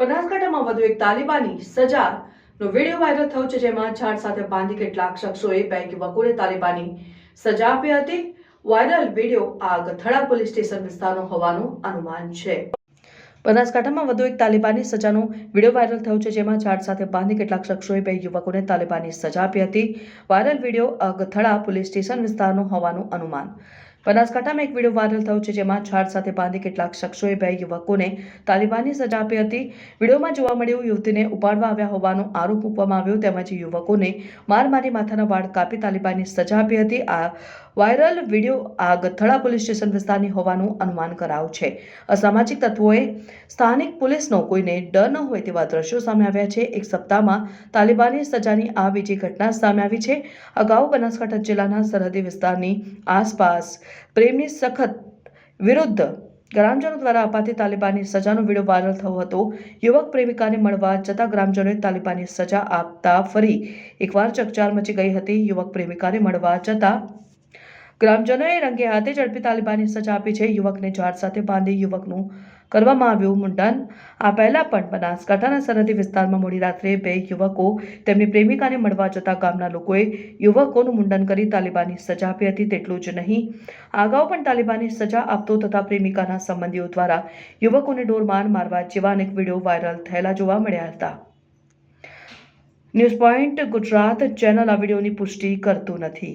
બનાસકાંઠામાં વધુ એક તાલિબાની સજાનો વીડિયો વાયરલ થયો છે, જેમાં ઝાડ સાથે બાંધી કેટલાક શખ્સોએ બે યુવકોને તાલિબાની સજા આપી હતી. વાયરલ વીડિયો આ ગથડા પોલીસ સ્ટેશન વિસ્તારનો હોવાનું અનુમાન છે. બનાસકાંઠામાં વધુ એક તાલિબાની સજાનો વીડિયો વાયરલ થયો છે, જેમાં ઝાડ સાથે બાંધી કેટલાક શખ્સોએ બે યુવકોને તાલિબાની સજા આપી હતી. Viral video Agathada police station વિસ્તારનો હોવાનું અનુમાન બનાસકાંઠામાં એક વીડિયો વાયરલ થયો છે જેમાં ઝાડ સાથે બાંધી કેટલાક શખ્સોએ બે યુવકોને તાલિબાનની સજા આપી હતી. વિડીયોમાં જોવા મળ્યું, યુવતીને ઉપાડવા આવ્યા હોવાનો આરોપ મૂકવામાં આવ્યો, તેમજ યુવકોને માર મારી માથાના વાળ કાપી તાલિબાનની સજા આપી હતી. આ વાયરલ વીડિયો આ ગથળા પોલીસ સ્ટેશન વિસ્તારની હોવાનું અનુમાન કરાયું છે. અસામાજિક તત્વોએ સ્થાનિક પોલીસનો કોઈને ડર ન હોય તેવા દ્રશ્યો સામે આવ્યા છે. એક સપ્તાહમાં તાલિબાની સજાની આ બીજી ઘટના સામે આવી છે. અગાઉ બનાસકાંઠા જિલ્લાના સરહદી વિસ્તારની આસપાસ પ્રેમની સખત વિરુદ્ધ ગ્રામજનો દ્વારા અપાતી તાલિબાની સજાનો વીડિયો વાયરલ થયો હતો. યુવક પ્રેમિકાને મળવા જતા ગ્રામજનોએ તાલિબાની સજા આપતા ફરી એકવાર ચકચાર મચી ગઈ હતી. યુવક પ્રેમિકાને મળવા જતા ગ્રામજનોએ રંગે હાથે ઝડપી તાલિબાની સજા આપી છે. યુવકને ઝાડ સાથે બાંધી યુવકનું કરવામાં આવ્યું મુંડન. આ પહેલા પણ બનાસકાંઠાના સરહદી વિસ્તારમાં મોડી રાત્રે બે યુવકો તેમની પ્રેમિકાને મળવા જતા ગામના લોકોએ યુવકોનું મુંડન કરી તાલિબાની સજા આપી હતી. તેટલું જ નહીં. અગાઉ પણ તાલિબાની સજા આપતો તથા પ્રેમિકાના સંબંધીઓ દ્વારા યુવકોને ડોરમાર મારવા જેવા અનેક વીડિયો વાયરલ થયેલા જોવા મળ્યા હતા. ન્યૂઝ પોઈન્ટ ગુજરાત ચેનલ આ વિડીયોની પુષ્ટિ કરતું નથી.